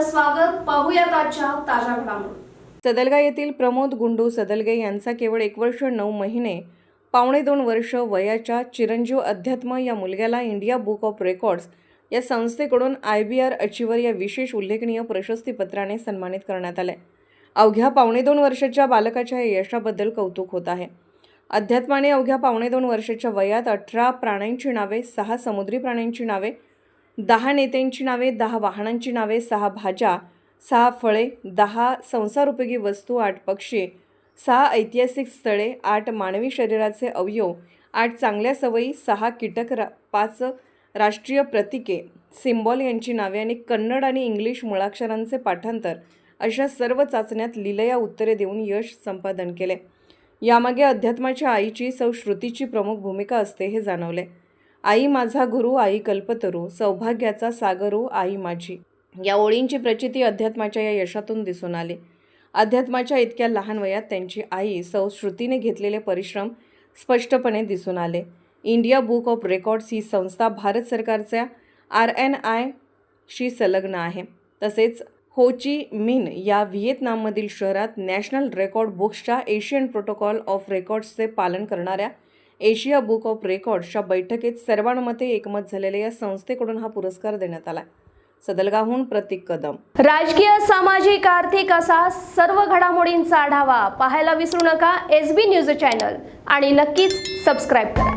स्वागत. पाहूयात आजच्या ताज्या घडामोडी. सदलगा येथील प्रमोद गुंडू सदलगे यांचा केवळ एक वर्ष नऊ महिने पावणे दोन वर्ष वयाच्या चिरंजीव अध्यात्म या मुलग्याला इंडिया बुक ऑफ रेकॉर्ड्स या संस्थेकडून आय बी आर अचिवर या विशेष उल्लेखनीय प्रशस्तीपत्राने सन्मानित करण्यात आले. अवघ्या पावणे दोन वर्षाच्या बालकाच्या यशाबद्दल कौतुक होत आहे. अध्यात्माने अवघ्या पावणे दोन वर्षाच्या वयात अठरा प्राण्यांची नावे सहा समुद्री प्राण्यांची नावे दहा नेत्यांची नावे दहा वाहनांची नावे सहा भाज्या सहा फळे दहा संसारोपयोगी वस्तू आठ पक्षी सहा ऐतिहासिक स्थळे आठ मानवी शरीराचे अवयव आठ चांगल्या सवयी सहा कीटक रा पाच राष्ट्रीय प्रतीके. सिम्बॉल यांची नावे आणि कन्नड आणि इंग्लिश मुळाक्षरांचे पाठांतर अशा सर्व चाचण्यात लिलया उत्तरे देऊन यश संपादन केले. यामागे अध्यात्माच्या आईची सौ श्रुतीची प्रमुख भूमिका असते हे जाणवले. आई माझा गुरु आई कल्पतरू सौभाग्याचा सागरू आई माझी. या ओळींची प्रचिती अध्यात्माच्या या यशातून दिसून आली. अध्यात्माच्या इतक्या लहान वयात त्यांची आई सौ श्रुतीने घेतलेले परिश्रम स्पष्टपणे दिसून आले. इंडिया बुक ऑफ रेकॉर्ड्स ही संस्था भारत सरकारच्या आर एन आयशी संलग्न आहे. तसेच होची मिन या व्हिएतनाममधील शहरात नॅशनल रेकॉर्ड बुक्सच्या एशियन प्रोटोकॉल ऑफ रेकॉर्ड्सचे पालन करणाऱ्या एशिया बुक ऑफ रेकॉर्ड्सच्या बैठकीत सर्वानुमते एकमत झालेल्या या संस्थेकडून हा पुरस्कार देण्यात आला सदलगाहून प्रतीक कदम. राजकीय सामाजिक आर्थिक असा सर्व घडामोडींचा आढावा पाहायला विसरू नका. एस बी न्यूज चॅनल आणि नक्कीच सबस्क्राईब करा.